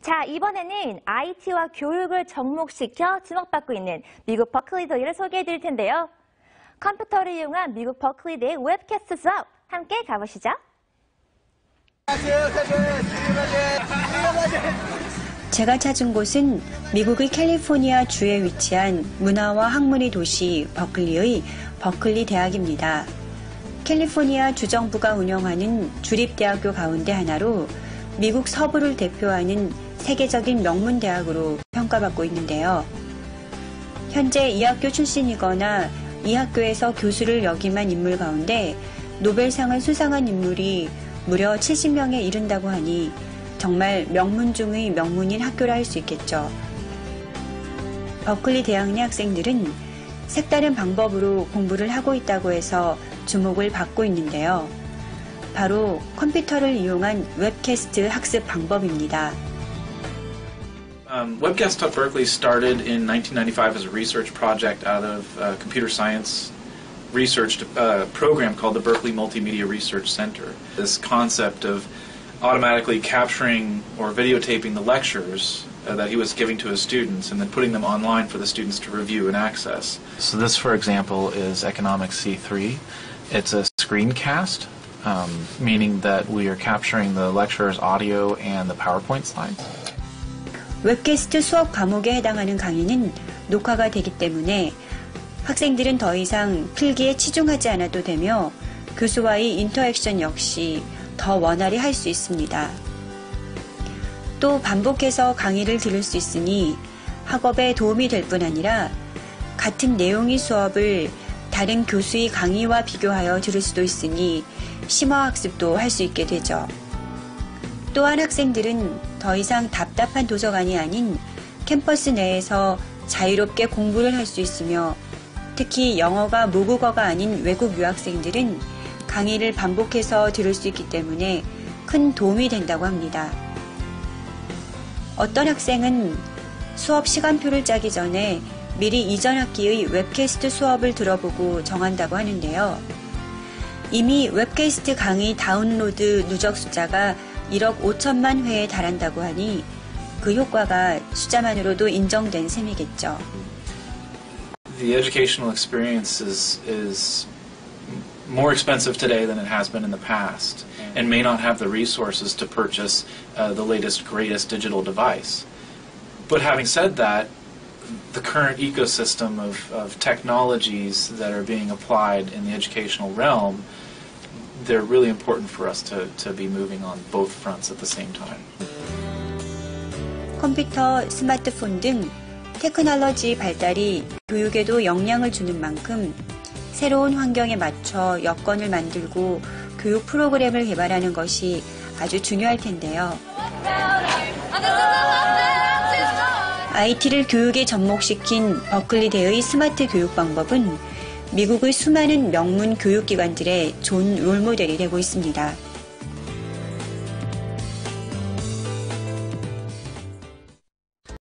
자, 이번에는 IT와 교육을 접목시켜 주목받고 있는 미국 버클리대를 소개해 드릴 텐데요. 컴퓨터를 이용한 미국 버클리대의 웹캐스트 수업 함께 가보시죠. 제가 찾은 곳은 미국의 캘리포니아 주에 위치한 문화와 학문의 도시 버클리의 버클리 대학입니다. 캘리포니아 주정부가 운영하는 주립대학교 가운데 하나로 미국 서부를 대표하는 세계적인 명문 대학으로 평가받고 있는데요. 현재 이 학교 출신이거나 이 학교에서 교수를 역임한 인물 가운데 노벨상을 수상한 인물이 무려 70명에 이른다고 하니 정말 명문 중의 명문인 학교라 할 수 있겠죠. 버클리 대학 내 학생들은 색다른 방법으로 공부를 하고 있다고 해서 주목을 받고 있는데요. 바로 컴퓨터를 이용한 웹캐스트 학습 방법입니다. Um, Webcast at Berkeley started in 1995 as a research project out of uh, computer science research uh, program called the Berkeley Multimedia Research Center. This concept of automatically capturing or videotaping the lectures uh, that he was giving to his students and then putting them online for the students to review and access. So this, for example, is Economics C3. It's a screencast, um, meaning that we are capturing the lecturer's audio and the PowerPoint slides. 웹캐스트 수업 과목에 해당하는 강의는 녹화가 되기 때문에 학생들은 더 이상 필기에 치중하지 않아도 되며 교수와의 인터액션 역시 더 원활히 할 수 있습니다. 또 반복해서 강의를 들을 수 있으니 학업에 도움이 될 뿐 아니라 같은 내용의 수업을 다른 교수의 강의와 비교하여 들을 수도 있으니 심화학습도 할 수 있게 되죠. 또한 학생들은 더 이상 답답한 도서관이 아닌 캠퍼스 내에서 자유롭게 공부를 할 수 있으며 특히 영어가 모국어가 아닌 외국 유학생들은 강의를 반복해서 들을 수 있기 때문에 큰 도움이 된다고 합니다. 어떤 학생은 수업 시간표를 짜기 전에 미리 이전 학기의 웹캐스트 수업을 들어보고 정한다고 하는데요. 이미 웹캐스트 강의 다운로드 누적 숫자가 1억 5천만 회에 달한다고 하니 그 효과가 숫자만으로도 인정된 셈이겠죠. The educational experience is, is more expensive today than it has been in the past and may not have the resources to purchase uh, the latest, greatest digital device. But having said that, the current ecosystem of, of technologies that are being applied in the educational realm, they're really important for us to, to be moving on both fronts at the same time. 컴퓨터, 스마트폰 등 테크놀로지 발달이 교육에도 영향을 주는 만큼 새로운 환경에 맞춰 여건을 만들고 교육 프로그램을 개발하는 것이 아주 중요할 텐데요. IT를 교육에 접목시킨 버클리대의 스마트 교육 방법은 미국의 수많은 명문 교육기관들의 좋은 롤모델이 되고 있습니다.